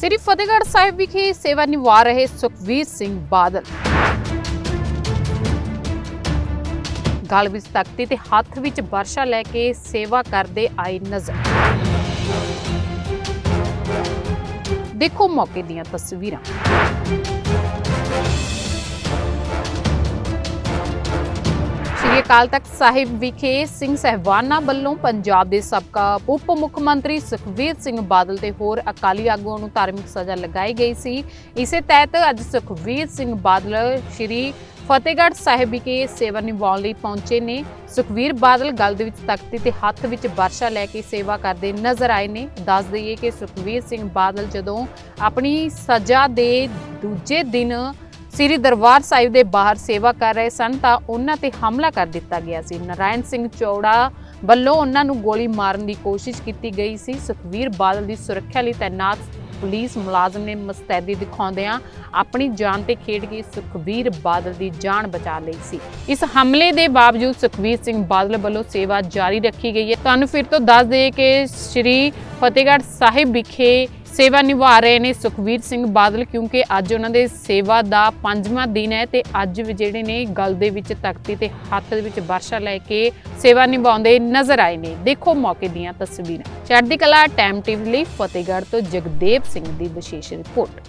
ਸ੍ਰੀ ਫਤਿਹਗੜ੍ਹ ਸਾਹਿਬ ਵਿਖੇ ਸੇਵਾ ਨਿਭਾ ਰਹੇ ਸੁਖਵੀਰ ਸਿੰਘ ਬਾਦਲ। ਗਲ ਵਿੱਚ ਤਖਤੀ ਤੇ ਹੱਥ ਵਿੱਚ ਵਰਸ਼ਾ ਲੈ ਕੇ ਸੇਵਾ ਕਰਦੇ ਆਏ ਨਜ਼ਰ। ਦੇਖੋ ਮੌਕੇ ਦੀਆਂ ਤਸਵੀਰਾਂ। ਅਕਾਲ ਤਖਤ ਸਾਹਿਬ ਵਿਖੇ ਸਿੰਘ ਸਹਿਬਾਨਾ ਵੱਲੋਂ ਪੰਜਾਬ ਦੇ ਸਾਬਕਾ ਉਪ ਮੁੱਖ ਮੰਤਰੀ ਸੁਖਵੀਰ ਸਿੰਘ ਬਾਦਲ ਤੇ ਹੋਰ ਅਕਾਲੀ ਆਗੂਆਂ ਨੂੰ ਧਾਰਮਿਕ ਸਜ਼ਾ ਲਗਾਈ ਗਈ ਸੀ। ਇਸੇ ਤਹਿਤ ਅੱਜ ਸੁਖਵੀਰ ਸਿੰਘ ਬਾਦਲ ਸ਼੍ਰੀ ਫਤਿਹਗੜ੍ਹ ਸਾਹਿਬ ਵਿਖੇ ਸੇਵਾ ਨਿਭਾਉਣ ਲਈ ਪਹੁੰਚੇ ਨੇ। ਸੁਖਵੀਰ ਬਾਦਲ ਗਲ ਦੇ ਵਿੱਚ ਤਖਤੀ ਤੇ ਹੱਥ ਵਿੱਚ ਵਰਸ਼ਾ ਲੈ ਕੇ ਸੇਵਾ ਕਰਦੇ ਨਜ਼ਰ ਆਏ ਨੇ। ਦੱਸ ਦਈਏ ਕਿ ਸੁਖਵੀਰ ਸਿੰਘ ਬਾਦਲ ਜਦੋਂ ਆਪਣੀ ਸਜ਼ਾ ਦੇ ਦੂਜੇ ਦਿਨ ਸ੍ਰੀ ਦਰਬਾਰ ਸਾਹਿਬ ਦੇ ਬਾਹਰ ਸੇਵਾ ਕਰ ਰਹੇ ਸਨ ਤਾਂ ਉਹਨਾਂ ਤੇ ਹਮਲਾ ਕਰ ਦਿੱਤਾ ਗਿਆ ਸੀ। ਨਰਾਇਣ ਸਿੰਘ ਚੌੜਾ ਵੱਲੋਂ ਉਹਨਾਂ ਨੂੰ ਗੋਲੀ ਮਾਰਨ ਦੀ ਕੋਸ਼ਿਸ਼ ਕੀਤੀ ਗਈ ਸੀ। ਸੁਖਵੀਰ ਬਾਦਲ ਦੀ ਸੁਰੱਖਿਆ ਲਈ ਤਾਇਨਾਤ ਪੁਲਿਸ ਮੁਲਾਜ਼ਮ ਨੇ ਮੁਸਤੈਦੀ ਦਿਖਾਉਂਦਿਆਂ ਆਪਣੀ ਜਾਨ ਤੇ ਖੇਡ ਕੇ ਸੁਖਵੀਰ ਬਾਦਲ ਦੀ ਜਾਨ ਬਚਾ ਲਈ ਸੀ। ਇਸ ਹਮਲੇ ਦੇ ਬਾਵਜੂਦ ਸੁਖਵੀਰ ਸਿੰਘ ਬਾਦਲ ਵੱਲੋਂ ਸੇਵਾ ਜਾਰੀ ਰੱਖੀ ਗਈ ਹੈ। ਤੁਹਾਨੂੰ ਫਿਰ ਤੋਂ ਦੱਸ ਦਈਏ ਕਿ ਸ੍ਰੀ ਫਤਿਹਗੜ੍ਹ ਸਾਹਿਬ ਵਿਖੇ ਸੇਵਾ ਨਿਭਾ ਰਹੇ ਨੇ ਸੁਖਵੀਰ ਸਿੰਘ ਬਾਦਲ ਕਿਉਂਕਿ ਅੱਜ ਉਹਨਾਂ ਦੇ ਸੇਵਾ ਦਾ ਪੰਜਵਾਂ ਦਿਨ ਹੈ ਤੇ ਅੱਜ ਵੀ ਜਿਹੜੇ ਨੇ ਗਲ ਦੇ ਵਿੱਚ ਤਖਤੀ ਤੇ ਹੱਥ ਦੇ ਵਿੱਚ ਵਰਸ਼ਾ ਲੈ ਕੇ ਸੇਵਾ ਨਿਭਾਉਂਦੇ ਨਜ਼ਰ ਆਏ ਨੇ। ਦੇਖੋ ਮੌਕੇ ਦੀਆਂ ਤਸਵੀਰਾਂ। ਚੜ੍ਹਦੀ ਕਲਾ ਟਾਈਮ ਟੀਵੀ ਲਈ ਫਤਿਹਗੜ੍ਹ ਤੋਂ ਜਗਦੇਵ ਸਿੰਘ ਦੀ ਵਿਸ਼ੇਸ਼ ਰਿਪੋਰਟ।